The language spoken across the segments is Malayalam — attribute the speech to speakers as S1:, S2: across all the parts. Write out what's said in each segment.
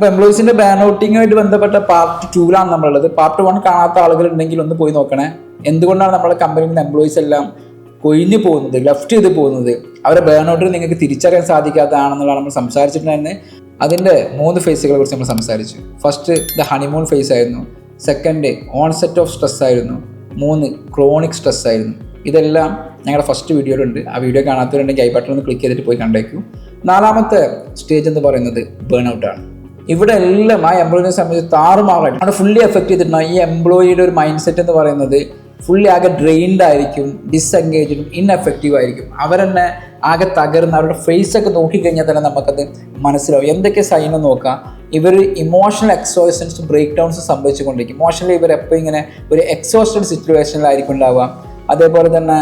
S1: അപ്പോൾ എംപ്ലോയിസിന്റെ ബാൻ ഔട്ടിങ്ങുമായിട്ട് ബന്ധപ്പെട്ട പാർട്ട് ടൂലാണ് നമ്മളുള്ളത്. പാർട്ട് വൺ കാണാത്ത ആളുകൾ ഉണ്ടെങ്കിൽ ഒന്ന് പോയി നോക്കണേ. എന്തുകൊണ്ടാണ് നമ്മുടെ കമ്പനിയിൽ നിന്ന് എംപ്ലോയീസ് എല്ലാം കൊഴിഞ്ഞു പോകുന്നത് ലെഫ്റ്റ് ചെയ്ത് പോകുന്നത്? അവരെ ബേൺ ഔട്ടിൽ നിങ്ങൾക്ക് തിരിച്ചറിയാൻ സാധിക്കാത്തതാണെന്നുള്ളതാണ് നമ്മൾ സംസാരിച്ചിട്ടുണ്ടായിരുന്നത് അതിന്റെ മൂന്ന് ഫേസുകളെ കുറിച്ച് നമ്മൾ സംസാരിച്ചു. ഫസ്റ്റ് ദ ഹണിമൂൺ ഫേസ് ആയിരുന്നു. സെക്കൻഡ് ഓൺസെറ്റ് ഓഫ് സ്ട്രെസ് ആയിരുന്നു. മൂന്ന് ക്രോണിക് സ്ട്രെസ് ആയിരുന്നു. ഇതെല്ലാം ഞങ്ങളുടെ ഫസ്റ്റ് വീഡിയോയിലുണ്ട്. ആ വീഡിയോ കാണാത്തവരുണ്ടെങ്കിൽ ഐ ബട്ടൺ ഒന്ന് ക്ലിക്ക് ചെയ്തിട്ട് പോയി കണ്ടേക്കൂ. നാലാമത്തെ സ്റ്റേജ് എന്ന് പറയുന്നത് ബേൺ ഔട്ടാണ് ഇവിടെ എല്ലാം ആ എംപ്ലോയിനെ സംബന്ധിച്ച് താറുമാറായിട്ട് അവിടെ ഫുള്ളി എഫക്ട് ചെയ്തിട്ടുണ്ട് ഈ എംപ്ലോയിയുടെ ഒരു മൈൻഡ് സെറ്റ് എന്ന് പറയുന്നത് ഫുള്ളി ആകെ ഡ്രെയിൻഡ് ആയിരിക്കും ഡിസ്എൻഗേജ്ഡും ഇൻഎഫക്റ്റീവ് ആയിരിക്കും. അവരെന്നെ ആകെ തകർന്ന് അവരുടെ ഫേസ് ഒക്കെ നോക്കിക്കഴിഞ്ഞാൽ തന്നെ നമുക്കത് മനസ്സിലാവും. എന്തൊക്കെ സൈൻ നോക്കാം? ഇവർ ഇമോഷണൽ എക്സോഷൻസ് ബ്രേക്ക് ഡൗൺസ് സംഭവിച്ചുകൊണ്ടിരിക്കും. ഇമോഷണലി ഇവർ എപ്പോൾ ഇങ്ങനെ ഒരു എക്സോസ്റ്റഡ് സിറ്റുവേഷനിലായിരിക്കും ഉണ്ടാവുക അതേപോലെ തന്നെ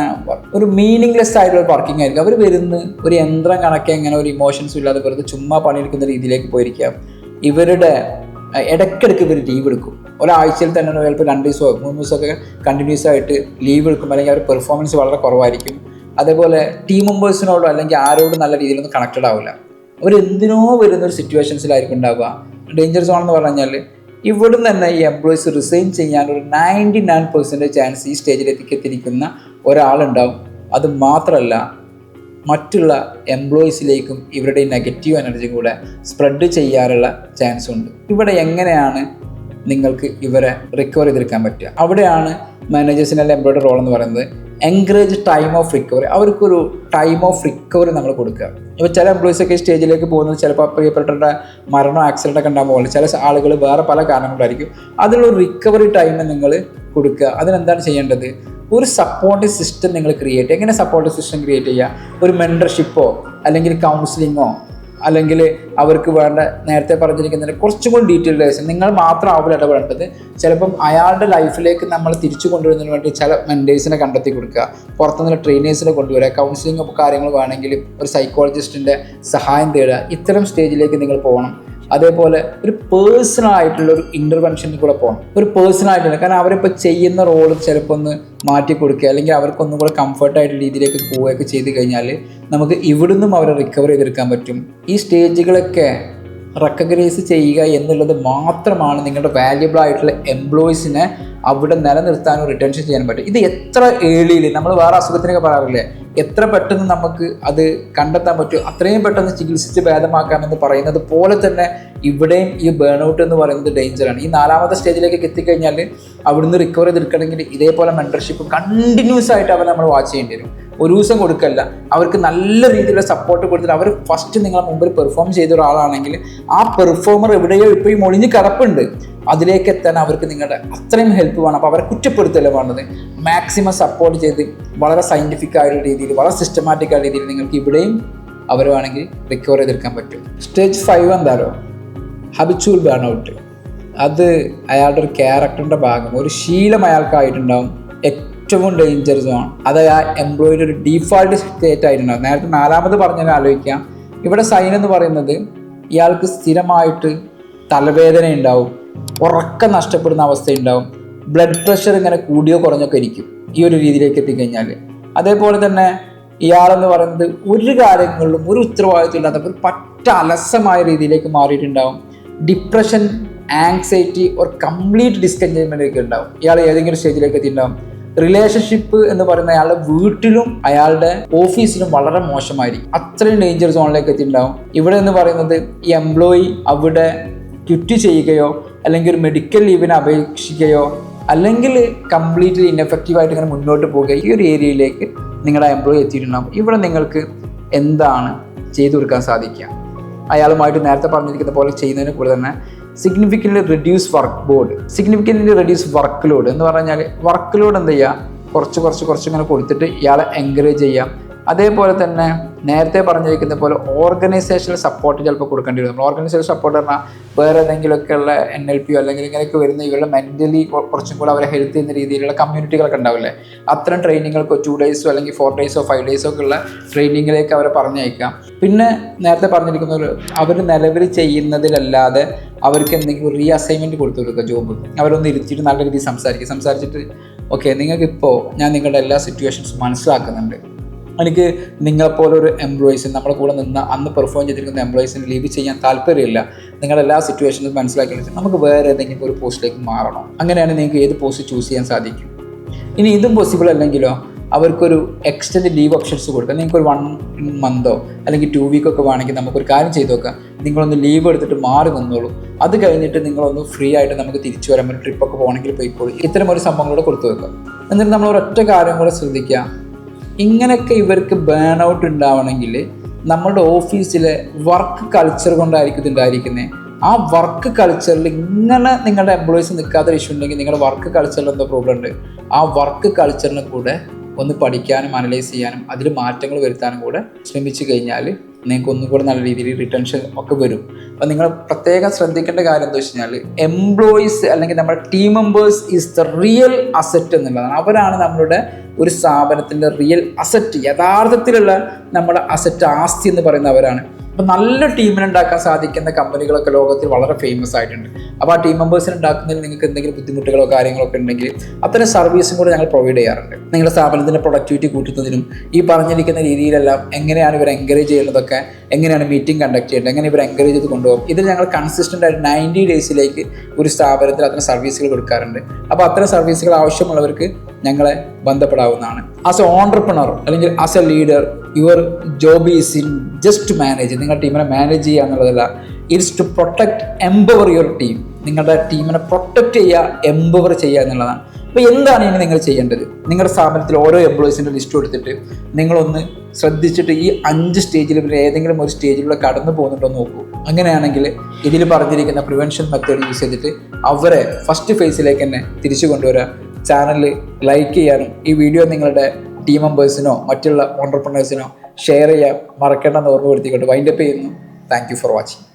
S1: ഒരു മീനിങ്ലെസ് ആയിട്ടുള്ള ഒരു വർക്കിംഗ് ആയിരിക്കും. അവർ വരുന്ന ഒരു യന്ത്രം കണക്കെ ഇങ്ങനെ ഒരു ഇമോഷൻസ് ഇല്ലാതെ വെറുതെ ചുമ്മാ പണിയെടുക്കുന്ന രീതിയിലേക്ക് പോയിരിക്കാം ഇവരുടെ ഇടയ്ക്കിടയ്ക്ക് ഇവർ ലീവ് എടുക്കും. ഒരാഴ്ചയിൽ തന്നെ ചിലപ്പോൾ രണ്ട് ദിവസമോ മൂന്ന് ദിവസമൊക്കെ കണ്ടിന്യൂസ് ആയിട്ട് ലീവ് എടുക്കും. അല്ലെങ്കിൽ അവരുടെ പെർഫോമൻസ് വളരെ കുറവായിരിക്കും. അതേപോലെ ടീം മെമ്പേഴ്സിനോടോ അല്ലെങ്കിൽ ആരോടും നല്ല രീതിയിലൊന്നും കണക്റ്റഡ് ആവില്ല. അവർ എന്തിനോ വരുന്ന ഒരു സിറ്റുവേഷൻസിലായിരിക്കും ഉണ്ടാവുക. ഡേഞ്ചർ സോൺ എന്ന് പറഞ്ഞു ഇവിടുന്ന് തന്നെ ഈ എംപ്ലോയീസ് റിസൈൻ ചെയ്യാൻ ഒരു നയന്റി നയൻ പെർസെന്റേജ് ചാൻസ് ഈ സ്റ്റേജിലേക്ക് എത്തിയിരിക്കുന്ന ഒരാളുണ്ടാവും. അത് മാത്രമല്ല മറ്റുള്ള എംപ്ലോയീസിലേക്കും ഇവരുടെ നെഗറ്റീവ് എനർജി കൂടെ സ്പ്രെഡ് ചെയ്യാറുള്ള ചാൻസ് ഉണ്ട്. ഇവിടെ എങ്ങനെയാണ് നിങ്ങൾക്ക് ഇവരെ റിക്കവർ ചെയ്തെടുക്കാൻ പറ്റുക? അവിടെയാണ് മാനേജേഴ്സിന്റെ എംപ്ലോയുടെ റോൾ എന്ന് പറയുന്നത് എൻകറേജ് ടൈം ഓഫ് റിക്കവറി അവർക്കൊരു ടൈം ഓഫ് റിക്കവറി നമ്മൾ കൊടുക്കുക. ഇപ്പോൾ ചില എംപ്ലോയീസ് ഒക്കെ സ്റ്റേജിലേക്ക് പോകുന്നത് ചിലപ്പോൾ പ്രിയപ്പെട്ടവരുടെ മരണം ആക്സിഡന്റ് ഒക്കെ ഉണ്ടാകുമ്പോൾ ചില ആളുകൾ വേറെ പല കാരണങ്ങളായിരിക്കും. അതിനുള്ള റിക്കവറി ടൈം നിങ്ങൾ കൊടുക്കുക. അതിനെന്താണ് ചെയ്യേണ്ടത്? ഒരു സപ്പോർട്ട് സിസ്റ്റം നിങ്ങൾ ക്രിയേറ്റ് എങ്ങനെ സപ്പോർട്ട് സിസ്റ്റം ക്രിയേറ്റ് ചെയ്യുക? ഒരു മെന്റർഷിപ്പോ അല്ലെങ്കിൽ കൗൺസിലിങ്ങോ അല്ലെങ്കിൽ അവർക്ക് വേണ്ട നേരത്തെ പറഞ്ഞിരിക്കുന്നതിന് കുറച്ചും കൂടി ഡീറ്റെയിൽഡേഴ്സ് നിങ്ങൾ മാത്രം ആവില്ല ഇടപെടേണ്ടത്. ചിലപ്പം അയാളുടെ ലൈഫിലേക്ക് നമ്മൾ തിരിച്ചു കൊണ്ടുവരുന്നതിന് വേണ്ടി ചില മെന്റേഴ്സിനെ കണ്ടെത്തി കൊടുക്കുക. പുറത്തുനിന്നുള്ള ട്രെയിനേഴ്സിനെ കൊണ്ടുവരിക. കൗൺസിലിംഗ് കാര്യങ്ങൾ വേണമെങ്കിൽ ഒരു സൈക്കോളജിസ്റ്റിന്റെ സഹായം തേടുക. ഇത്തരം സ്റ്റേജിലേക്ക് നിങ്ങൾ പോകണം. അതേപോലെ ഒരു പേഴ്സണൽ ആയിട്ടുള്ള ഒരു ഇന്റർവെൻഷനിൽ കൂടെ പോകണം ഒരു പേഴ്സണൽ ആയിട്ടുള്ള കാരണം അവരിപ്പോൾ ചെയ്യുന്ന റോൾ ചിലപ്പോൾ ഒന്ന് മാറ്റി കൊടുക്കുക അല്ലെങ്കിൽ അവർക്കൊന്നും കൂടെ കംഫർട്ടായിട്ട് രീതിയിലേക്ക് പോവുകയൊക്കെ ചെയ്ത് കഴിഞ്ഞാൽ നമുക്ക് ഇവിടുന്നും അവരെ റിക്കവർ ചെയ്തെടുക്കാൻ പറ്റും. ഈ സ്റ്റേജുകളൊക്കെ റെക്കഗ്നൈസ് ചെയ്യുക എന്നുള്ളത് മാത്രമാണ് നിങ്ങളുടെ വാല്യുബിൾ ആയിട്ടുള്ള എംപ്ലോയീസിനെ അവിടെ നിലനിർത്താനും റിട്ടൻഷൻ ചെയ്യാൻ പറ്റും. ഇത് എത്ര ഏളിയിൽ നമ്മൾ വേറെ അസുഖത്തിനൊക്കെ പറയാറില്ലേ? എത്ര പെട്ടെന്ന് നമുക്ക് അത് കണ്ടെത്താൻ പറ്റും അത്രയും പെട്ടെന്ന് ചികിത്സിച്ച് ഭേദമാക്കാമെന്ന് പറയുന്നത് പോലെ തന്നെ ഇവിടെയും ഈ ബേൺ ഔട്ട് എന്ന് പറയുന്നത് ഡേഞ്ചറാണ് ഈ നാലാമത്തെ സ്റ്റേജിലേക്ക് എത്തിക്കഴിഞ്ഞാൽ അവിടുന്ന് റിക്കവർ ചെയ്തെടുക്കണമെങ്കിൽ ഇതേപോലെ മെന്റർഷിപ്പ് കണ്ടിന്യൂസ് ആയിട്ട് അവർ നമ്മൾ വാച്ച് ചെയ്യേണ്ടി വരും. ഒരു ദിവസം കൊടുക്കല്ല. അവർക്ക് നല്ല രീതിയിലുള്ള സപ്പോർട്ട് കൊടുത്തിട്ട് അവർ ഫസ്റ്റ് നിങ്ങളെ മുമ്പിൽ പെർഫോം ചെയ്ത ഒരാളാണെങ്കിൽ ആ പെർഫോമർ എവിടെയോ ഇപ്പോൾ ഈ മൊഴിഞ്ഞ് കിടപ്പുണ്ട്. അതിലേക്ക് എത്താൻ അവർക്ക് നിങ്ങളുടെ അത്രയും ഹെൽപ്പ് വേണം. അപ്പോൾ അവരെ കുറ്റപ്പെടുത്തല്ല വേണ്ടത്. മാക്സിമം സപ്പോർട്ട് ചെയ്ത് വളരെ സയന്റിഫിക് ആയിട്ടുള്ള രീതിയിൽ വളരെ സിസ്റ്റമാറ്റിക് ആയ രീതിയിൽ നിങ്ങൾക്ക് ഇവിടെയും അവർ വേണമെങ്കിൽ റിക്കവർ ചെയ്തെടുക്കാൻ പറ്റും. സ്റ്റേജ് ഫൈവ് എന്താണോ ഹബിച്വൽ ബേൺ ഔട്ട് അത് അയാളുടെ ഒരു ക്യാരക്ടറിന്റെ ഭാഗം ഒരു ശീലം അയാൾക്കായിട്ടുണ്ടാവും. ഏറ്റവും ഡേഞ്ചർ സോൺ അത് ആ എംപ്ലോയിയുടെ ഒരു ഡീഫാൾട്ട് സ്റ്റേറ്റ് ആയിട്ടുണ്ടാവും. നേരത്തെ നാലാമത് പറഞ്ഞാൽ ആലോചിക്കാം. ഇവിടെ സൈൻ എന്ന് പറയുന്നത് ഇയാൾക്ക് സ്ഥിരമായിട്ട് തലവേദന ഉണ്ടാവും ഉറക്കം നഷ്ടപ്പെടുന്ന അവസ്ഥ ഉണ്ടാവും ബ്ലഡ് പ്രഷർ ഇങ്ങനെ കൂടിയോ കുറഞ്ഞൊക്കെ ഇരിക്കും ഈ ഒരു രീതിയിലേക്ക് എത്തിക്കഴിഞ്ഞാൽ അതേപോലെ തന്നെ ഇയാളെന്ന് പറയുന്നത് ഒരു കാര്യങ്ങളിലും ഒരു ഉത്തരവാദിത്വം ഇല്ലാത്ത ഒരു പറ്റ അലസമായ രീതിയിലേക്ക് മാറിയിട്ടുണ്ടാവും. ഡിപ്രഷൻ ആങ്സൈറ്റി ഒരു കംപ്ലീറ്റ് ഡിസ്കഞ്ചേജ്മെന്റ് ഉണ്ടാവും. ഇയാൾ ഏതെങ്കിലും സ്റ്റേജിലേക്ക് എത്തിയിട്ടുണ്ടാവും. റിലേഷൻഷിപ്പ് എന്ന് പറയുന്ന അയാളുടെ വീട്ടിലും അയാളുടെ ഓഫീസിലും വളരെ മോശമായിരിക്കും. അത്രയും ഡേഞ്ചർ സോണിലേക്ക് എത്തിയിട്ടുണ്ടാവും. ഇവിടെ എന്ന് പറയുന്നത് ഈ എംപ്ലോയി അവിടെ ക്വിറ്റ് ചെയ്യുകയോ അല്ലെങ്കിൽ ഒരു മെഡിക്കൽ ലീവിന് അപേക്ഷിക്കുകയോ അല്ലെങ്കിൽ കംപ്ലീറ്റ്ലി ഇൻഎഫക്റ്റീവായിട്ട് ഇങ്ങനെ മുന്നോട്ട് പോകുക ഈ ഒരു ഏരിയയിലേക്ക് നിങ്ങളുടെ എംപ്ലോയി എത്തിയിട്ടുണ്ടാകും ഇവിടെ നിങ്ങൾക്ക് എന്താണ് ചെയ്തു കൊടുക്കാൻ സാധിക്കുക? അയാളുമായിട്ട് നേരത്തെ പറഞ്ഞിരിക്കുന്ന പോലെ ചെയ്യുന്നതിന് കൂടെ തന്നെ significant reduce work board significant reduce workload എന്ന് പറഞ്ഞാൽ വർക്ക് ലോഡ് എന്ത് ചെയ്യുക? കുറച്ച് കുറച്ച് കുറച്ച് ഇങ്ങനെ കൊടുത്തിട്ട് ഇയാളെ എൻകറേജ് ചെയ്യാം അതേപോലെ തന്നെ നേരത്തെ പറഞ്ഞിരിക്കുന്ന പോലെ ഓർഗനൈസേഷണൽ സപ്പോർട്ട് ചിലപ്പോൾ കൊടുക്കേണ്ടി വരും. നമ്മൾ ഓർഗനൈസേഷൻ സപ്പോർട്ട് പറഞ്ഞാൽ വേറെ എന്തെങ്കിലുമൊക്കെ ഉള്ള എൻ എൽ പിയോ അല്ലെങ്കിൽ ഇങ്ങനെയൊക്കെ വരുന്ന ഇവരുടെ മെന്റലി കുറച്ചും കൂടെ അവരെ ഹെൽത്ത് ചെയ്യുന്ന രീതിയിലുള്ള കമ്മ്യൂണിറ്റികളൊക്കെ ഉണ്ടാവില്ലേ? അത്തരം ട്രെയിനിങ്ങുകൾക്ക് ടു ഡേയ്സോ അല്ലെങ്കിൽ ഫോർ ഡേയ്സോ ഫൈവ് ഡേയ്സോ ഒക്കെ ഉള്ള ട്രെയിനിങ്ങിലേക്ക് അവരെ പറഞ്ഞയക്കാം. പിന്നെ നേരത്തെ പറഞ്ഞിരിക്കുന്ന അവർ നിലവിൽ ചെയ്യുന്നതിലല്ലാതെ അവർക്ക് എന്തെങ്കിലും റീ അസൈൻമെന്റ് കൊടുത്തു കൊടുക്കുക ജോബ് അവരൊന്ന് ഇരുത്തിയിട്ട് നല്ല രീതിയിൽ സംസാരിക്കുക. സംസാരിച്ചിട്ട് ഓക്കെ നിങ്ങൾക്കിപ്പോൾ ഞാൻ നിങ്ങളുടെ എല്ലാ സിറ്റുവേഷൻസും മനസ്സിലാക്കുന്നുണ്ട്. എനിക്ക് നിങ്ങളെപ്പോലെ ഒരു എംപ്ലോയീസ് നമ്മുടെ കൂടെ നിന്ന് അന്ന് പെർഫോം ചെയ്തിരിക്കുന്ന എംപ്ലോയീസിന് ലീവ് ചെയ്യാൻ താല്പര്യമില്ല. നിങ്ങളുടെ എല്ലാ സിറ്റുവേഷനും മനസ്സിലാക്കി വെച്ചാൽ നമുക്ക് വേറെ ഏതെങ്കിലും ഒരു പോസ്റ്റിലേക്ക് മാറണം. അങ്ങനെയാണ് നിങ്ങൾക്ക് ഏത് പോസ്റ്റ് ചൂസ് ചെയ്യാൻ സാധിക്കും. ഇനി ഇതും പോസിബിൾ അല്ലെങ്കിലോ അവർക്കൊരു എക്സ്റ്റൻഡ് ലീവ് ഓപ്ഷൻസ് കൊടുക്കുക നിങ്ങൾക്ക് ഒരു വൺ മന്തോ അല്ലെങ്കിൽ ടു വീക്കോ ഒക്കെ വേണമെങ്കിൽ നമുക്കൊരു കാര്യം ചെയ്ത് നോക്കാം. നിങ്ങളൊന്ന് ലീവ് എടുത്തിട്ട് മാറി നിന്നോളൂ. അത് കഴിഞ്ഞിട്ട് നിങ്ങളൊന്ന് ഫ്രീ ആയിട്ട് നമുക്ക് തിരിച്ചു വരാൻ ഒരു ട്രിപ്പൊക്കെ പോകണമെങ്കിൽ പോയിക്കോളൂ ഇത്തരം ഒരു സംഭവങ്ങളോട് കൊടുത്തു വെക്കുക എന്നിട്ട് നമ്മൾ ഒരൊറ്റ കാര്യം കൂടെ ശ്രദ്ധിക്കുക. ഇങ്ങനെയൊക്കെ ഇവർക്ക് ബേൺ ഔട്ട് ഉണ്ടാവണമെങ്കിൽ നമ്മളുടെ ഓഫീസിലെ വർക്ക് കൾച്ചർ കൊണ്ടായിരിക്കും ഇതുണ്ടായിരിക്കുന്നത് ആ വർക്ക് കൾച്ചറിൽ ഇങ്ങനെ നിങ്ങളുടെ എംപ്ലോയീസ് നിൽക്കാത്ത ഇഷ്യൂ ഉണ്ടെങ്കിൽ നിങ്ങളുടെ വർക്ക് കൾച്ചറിൽ എന്തോ പ്രോബ്ലം ഉണ്ട്. ആ വർക്ക് കൾച്ചറിനെ കൂടെ ഒന്ന് പഠിക്കാനും അനലൈസ് ചെയ്യാനും അതിൽ മാറ്റങ്ങൾ വരുത്താനും കൂടെ ശ്രമിച്ചു കഴിഞ്ഞാൽ നിങ്ങൾക്ക് ഒന്നും കൂടെ നല്ല രീതിയിൽ റിട്ടൻഷൻ ഒക്കെ വരും. അപ്പം നിങ്ങൾ പ്രത്യേകം ശ്രദ്ധിക്കേണ്ട കാര്യം എന്താ വെച്ച് കഴിഞ്ഞാൽ എംപ്ലോയീസ് അല്ലെങ്കിൽ നമ്മുടെ team members is the real asset എന്നുള്ളതാണ്. അവരാണ് നമ്മളുടെ ഒരു സ്ഥാപനത്തിന്റെ റിയൽ അസറ്റ് യഥാർത്ഥത്തിലുള്ള നമ്മുടെ അസറ്റ് ആസ്തി എന്ന് പറയുന്നവരാണ്. അപ്പോൾ നല്ല ടീമിനെ ഉണ്ടാക്കാൻ സാധിക്കുന്ന കമ്പനികളൊക്കെ ലോകത്തിൽ വളരെ ഫേമസ് ആയിട്ടുണ്ട്. അപ്പോൾ ആ ടീം മെമ്പേഴ്സിന് ഉണ്ടാക്കുന്നതിൽ നിങ്ങൾക്ക് എന്തെങ്കിലും ബുദ്ധിമുട്ടുകളോ കാര്യങ്ങളോ ഒക്കെ ഉണ്ടെങ്കിൽ അത്തരം സർവീസും കൂടെ ഞങ്ങൾ പ്രൊവൈഡ് ചെയ്യാറുണ്ട്. നിങ്ങളുടെ സ്ഥാപനത്തിന്റെ പ്രൊഡക്ടിവിറ്റി കൂട്ടുന്നതിനും ഈ പറഞ്ഞിരിക്കുന്ന രീതിയിലെല്ലാം എങ്ങനെയാണ് ഇവർ എൻകറേജ് ചെയ്യുന്നതൊക്കെ എങ്ങനെയാണ് മീറ്റിംഗ് കണ്ടക്ട് ചെയ്യേണ്ടത് എങ്ങനെ ഇവർ എൻകറേജ് ചെയ്ത് കൊണ്ടുപോകും ഇതിൽ ഞങ്ങൾ കൺസിസ്റ്റന്റ് ആയിട്ട് നയന്റി ഡേയ്സിലേക്ക് ഒരു സ്ഥാപനത്തിൽ അത്തരം സർവീസുകൾ കൊടുക്കാറുണ്ട്. അപ്പോൾ അത്തരം സർവീസുകൾ ആവശ്യമുള്ളവർക്ക് ഞങ്ങളെ ബന്ധപ്പെടാവുന്നതാണ്. ആസ് എ ഓണ്ടർപ്രണർ അല്ലെങ്കിൽ as a leader your job is in just manage നിങ്ങളുടെ ടീമിനെ മാനേജ് ചെയ്യുക എന്നുള്ളതല്ല. It's to protect empower your team നിങ്ങളുടെ ടീമിനെ പ്രൊട്ടക്ട് ചെയ്യുക എംപവർ ചെയ്യുക എന്നുള്ളതാണ്. അപ്പോൾ എന്താണ് ഇനി നിങ്ങൾ ചെയ്യേണ്ടത്? നിങ്ങളുടെ സ്ഥാപനത്തിൽ ഓരോ എംപ്ലോയീസിന്റെ ലിസ്റ്റ് കൊടുത്തിട്ട് നിങ്ങളൊന്ന് ശ്രദ്ധിച്ചിട്ട് ഈ അഞ്ച് സ്റ്റേജിൽ ഇവർ ഏതെങ്കിലും ഒരു സ്റ്റേജിലൂടെ കടന്നു പോകുന്നുണ്ടോ നോക്കൂ. അങ്ങനെയാണെങ്കിൽ ഇതിൽ പറഞ്ഞിരിക്കുന്ന പ്രിവെൻഷൻ മെത്തേഡ് യൂസ് ചെയ്തിട്ട് അവരെ ഫസ്റ്റ് ഫേസിലേക്ക് തന്നെ തിരിച്ചു കൊണ്ടുവരിക ചാനൽ ലൈക്ക് ചെയ്യാനും ഈ വീഡിയോ നിങ്ങളുടെ ടീം മെമ്പേഴ്സിനോ മറ്റുള്ള ഓണ്ടർപ്രണേഴ്സിനോ ഷെയർ ചെയ്യാം മറക്കേണ്ടെന്ന് ഓർമ്മപ്പെടുത്തിക്കൊണ്ട് വൈൻഡപ്പ് ചെയ്യുന്നു. Thank for watching